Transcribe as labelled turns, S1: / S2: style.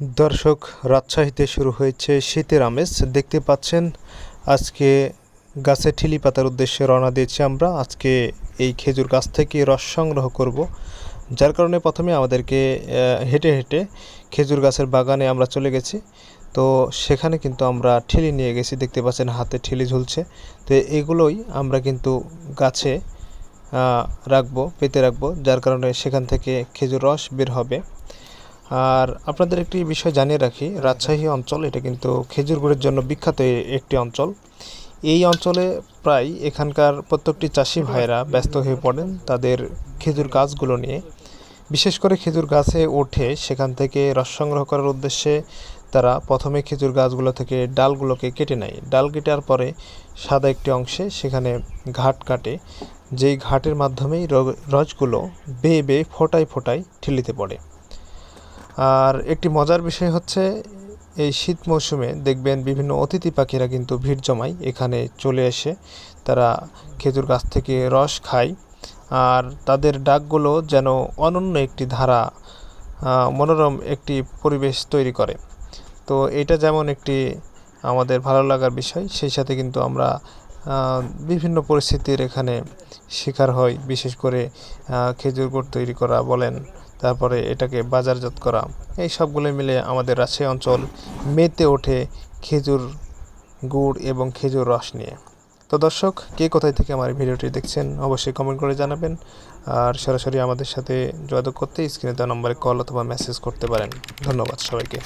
S1: দর্শক, রাজশাহীতে শুরু হয়েছে শীতের আমেজ। দেখতে পাচ্ছেন, আজকে গাছে ঠিলি পাতার উদ্দেশ্যে রওনা দিয়েছি আমরা। আজকে এই খেজুর গাছ থেকে রস সংগ্রহ করব। যার কারণে প্রথমে আমাদেরকে হেঁটে হেঁটে খেজুর গাছের বাগানে আমরা চলে গেছি। তো সেখানে কিন্তু আমরা ঠিলি নিয়ে গেছি। দেখতে পাচ্ছেন, হাতে ঠিলি ঝুলছে। তো এগুলোই আমরা কিন্তু গাছে রাখব, পেতে রাখব। যার কারণে সেখান থেকে খেজুর রস বের হবে। আর আপনাদের একটি বিষয় জানিয়ে রাখি, রাজশাহী অঞ্চল, এটা কিন্তু খেজুর গুড়ের জন্য বিখ্যাত একটি অঞ্চল। এই অঞ্চলে প্রায় এখানকার প্রত্যেকটি চাষি ভাইরা ব্যস্ত হয়ে পড়েন তাদের খেজুর গাছগুলো নিয়ে। বিশেষ করে খেজুর গাছে ওঠে, সেখান থেকে রস সংগ্রহ করার উদ্দেশ্যে তারা প্রথমে খেজুর গাছগুলো থেকে ডালগুলোকে কেটে নেয়। ডাল কেটার পরে সাদা একটি অংশে সেখানে ঘাট কাটে, যেই ঘাটের মাধ্যমেই রসগুলো বেয়ে বেয়ে ফোটায় ফোটায় ঠিলিতে পড়ে। আর একটি মজার বিষয় হচ্ছে, এই শীত মৌসুমে দেখবেন বিভিন্ন অতিথি পাখিরা কিন্তু ভিড় জমায় এখানে চলে এসে। তারা খেজুর গাছ থেকে রস খায় আর তাদের ডাকগুলো যেন অনন্য একটি ধারা মনোরম একটি পরিবেশ তৈরি করে। তো এটা যেমন একটি আমাদের ভালো লাগার বিষয়, সেই সাথে কিন্তু আমরা বিভিন্ন পরিস্থিতির এখানে শিকার হয় বিশেষ করে খেজুর গুড় তৈরি করা বলেন তারপরে এটাকে বাজারজাত করা। এই সবগুলো মিলে আমাদের রাজশাহী অঞ্চল মেতে ওঠে খেজুর গুড় এবং খেজুর রস নিয়ে। তো দর্শক, কে কোথায় থেকে আমার ভিডিওটি দেখছেন অবশ্যই কমেন্ট করে জানাবেন। আর সরাসরি আমাদের সাথে যোগাযোগ করতে স্ক্রিনে দেওয়া নম্বরে কল অথবা মেসেজ করতে পারেন। ধন্যবাদ সবাইকে।